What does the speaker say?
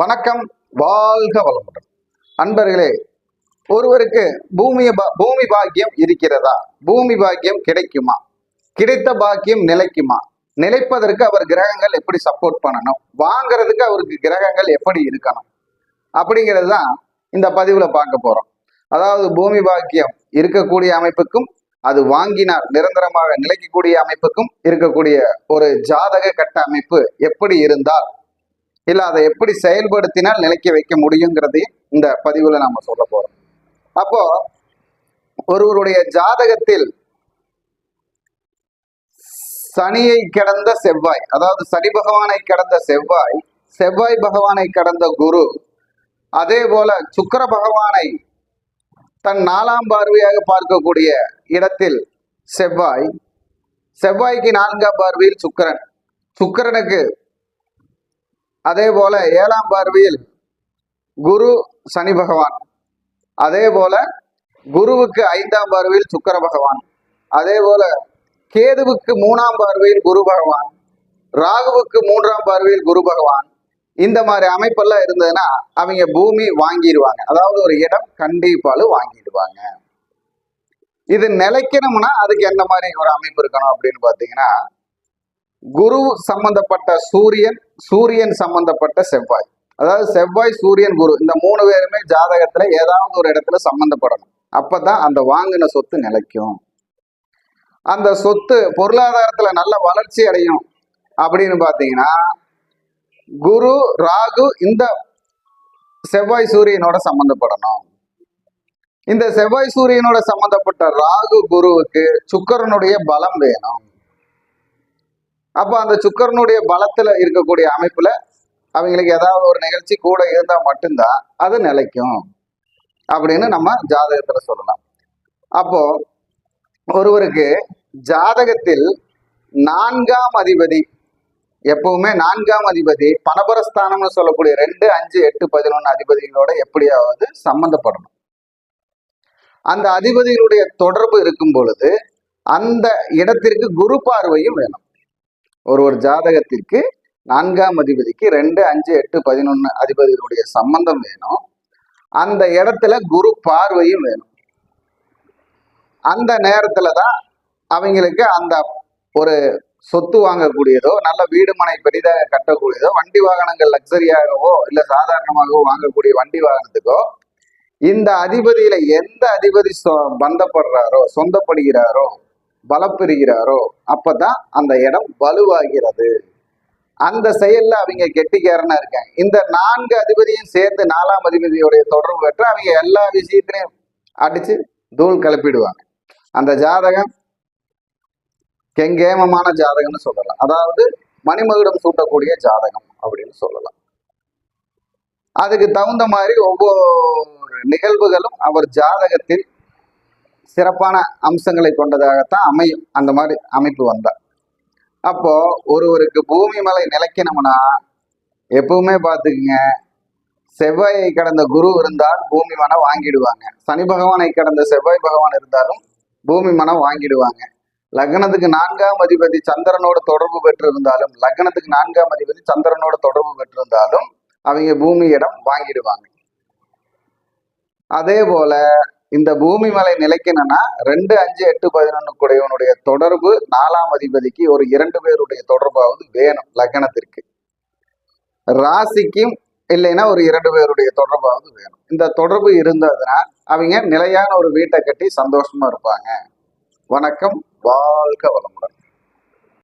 வணக்கம் வாழ்க வளமுடன். அன்பர்களே ஒருவருக்கு பூமிய பூமி பாக்கியம் இருக்கிறதா? பூமி பாக்கியம் கிடைக்குமா? கிடைத்த பாக்கியம் நிலைக்குமா? நிலைப்பதற்கு அவர் கிரகங்கள் எப்படி சப்போர்ட் பண்ணணும்? வாங்குறதுக்கு அவருக்கு கிரகங்கள் எப்படி இருக்கணும்? அப்படிங்கிறது தான் இந்த பதிவில் பார்க்க போகிறோம் அதாவது பூமி பாக்கியம் இருக்கக்கூடிய அமைப்புக்கும் அது வாங்கினால் நிரந்தரமாக நிலைக்கக்கூடிய அமைப்புக்கும் இருக்கக்கூடிய ஒரு ஜாதக கட்ட அமைப்பு எப்படி இருந்தால் இல்லை அதை எப்படி செயல்படுத்தினால் நிலைக்க வைக்க முடியுங்கிறதையும் இந்த பதிவுல நாம சொல்ல போறோம். அப்போ ஒருவருடைய ஜாதகத்தில் சனியை கடந்த செவ்வாய் அதாவது சனி பகவானை கடந்த செவ்வாய் செவ்வாய் பகவானை கடந்த குரு அதே போல சுக்கிர பகவானை தன் நாலாம் பார்வையாக பார்க்கக்கூடிய இடத்தில் செவ்வாய் செவ்வாய்க்கு நான்காம் பார்வையில் சுக்கிரன். சுக்கிரனுக்கு அதே போல ஏழாம் பார்வையில் குரு சனி பகவான். அதே போல குருவுக்கு ஐந்தாம் பார்வையில் சுக்கர பகவான். அதே போல கேதுவுக்கு மூணாம் பார்வையில் குரு பகவான். ராகுவுக்கு மூன்றாம் பார்வையில் குரு பகவான். இந்த மாதிரி அமைப்பெல்லாம் இருந்ததுன்னா அவங்க பூமி வாங்கிடுவாங்க. அதாவது ஒரு இடம் கண்டிப்பாலும் வாங்கிடுவாங்க. இது நிலைக்கணும்னா அதுக்கு என்ன மாதிரி ஒரு அமைப்பு இருக்கணும் அப்படின்னு பார்த்தீங்கன்னா குரு சம்பந்தப்பட்ட சூரியன் சூரியன் சம்பந்தப்பட்ட செவ்வாய். அதாவது செவ்வாய் சூரியன் குரு இந்த மூணு பேருமே ஜாதகத்துல ஏதாவது ஒரு இடத்துல சம்பந்தப்படணும். அப்பதான் அந்த வாங்கின சொத்து நிலைக்கும். அந்த சொத்து பொருளாதாரத்துல நல்ல வளர்ச்சி அடையும். அப்படின்னு பாத்தீங்கன்னா குரு ராகு இந்த செவ்வாய் சூரியனோட சம்பந்தப்படணும். இந்த செவ்வாய் சூரியனோட சம்பந்தப்பட்ட ராகு குருவுக்கு சுக்கரனுடைய பலம் வேணும். அப்போ அந்த சுக்கரனுடைய பலத்துல இருக்கக்கூடிய அமைப்புல அவங்களுக்கு ஏதாவது ஒரு நிகழ்ச்சி கூட இருந்தா மட்டும்தான் அது நிலைக்கும். அப்படின்னு நம்ம ஜாதகத்துல சொல்லலாம். அப்போ ஒருவருக்கு ஜாதகத்தில் நான்காம் அதிபதி எப்பவுமே நான்காம் அதிபதி பணபரஸ்தானம்னு சொல்லக்கூடிய ரெண்டு அஞ்சு எட்டு பதினொன்று அதிபதிகளோட எப்படியாவது சம்பந்தப்படணும். அந்த அதிபதிகளுடைய தொடர்பு இருக்கும் பொழுது அந்த இடத்திற்கு குரு பார்வையும் வேணும். ஒரு ஒரு ஜாதகத்திற்கு நான்காம் அதிபதிக்கு ரெண்டு அஞ்சு எட்டு பதினொன்று அதிபதிகளுடைய சம்பந்தம் வேணும். அந்த இடத்துல குரு பார்வையும் வேணும். அந்த நேரத்துல தான் அவங்களுக்கு அந்த ஒரு சொத்து வாங்கக்கூடியதோ நல்ல வீடு மனை பெரிதாக கட்டக்கூடியதோ வண்டி வாகனங்கள் லக்ஸரியாகவோ இல்லை சாதாரணமாகவோ வாங்கக்கூடிய வண்டி வாகனத்துக்கோ இந்த அதிபதியில எந்த அதிபதி சொ- பந்தப்படுறாரோ சொந்தப்படுகிறாரோ பலப்பெறுகிறாரோ அப்பதான் அந்த இடம் வலுவாகிறது. அந்த செயல்ல அவங்க கெட்டிக்காரனா இருக்காங்க. இந்த நான்கு அதிபதியும் சேர்ந்து நாலாம் அதிபதியோடைய தொடர்பு பெற்று அவங்க எல்லா விஷயத்திலையும் அடிச்சு தூள் கிளப்பிடுவாங்க அந்த ஜாதகம் கெங்கேமமான ஜாதகம்னு சொல்லலாம். அதாவது மணிமகுடம் சூட்டக்கூடிய ஜாதகம் அப்படின்னு சொல்லலாம். அதுக்கு தகுந்த மாதிரி ஒவ்வொரு நிகழ்வுகளும் அவர் ஜாதகத்தில் சிறப்பான அம்சங்களை கொண்டதாகத்தான் அமையும். அந்த மாதிரி அமைப்பு வந்தா அப்போ ஒருவருக்கு பூமி மலை நிலைக்கணும்னா எப்பவுமே பார்த்துக்குங்க செவ்வாயை கடந்த குரு இருந்தால் பூமி மனம் வாங்கிடுவாங்க. சனி பகவானை கடந்த செவ்வாய் பகவான் இருந்தாலும் பூமி மனம் வாங்கிடுவாங்க. லக்னத்துக்கு நான்காம் அதிபதி சந்திரனோட தொடர்பு பெற்றிருந்தாலும் லக்னத்துக்கு நான்காம் அதிபதி சந்திரனோட தொடர்பு பெற்றிருந்தாலும் அவங்க பூமி இடம் வாங்கிடுவாங்க. அதே போல இந்த பூமி மலை நிலைக்கணும்னா ரெண்டு அஞ்சு எட்டு பதினொன்று கூடையவனுடைய தொடர்பு நாலாம் அதிபதிக்கு ஒரு இரண்டு பேருடைய தொடர்பாவது வேணும் லக்னத்திற்கு ராசிக்கும் இல்லைன்னா ஒரு இரண்டு பேருடைய தொடர்பாவது வேணும். இந்த தொடர்பு இருந்ததுன்னா அவங்க நிலையான ஒரு வீட்டை கட்டி சந்தோஷமா இருப்பாங்க. வணக்கம் வாழ்க வளமுடன்.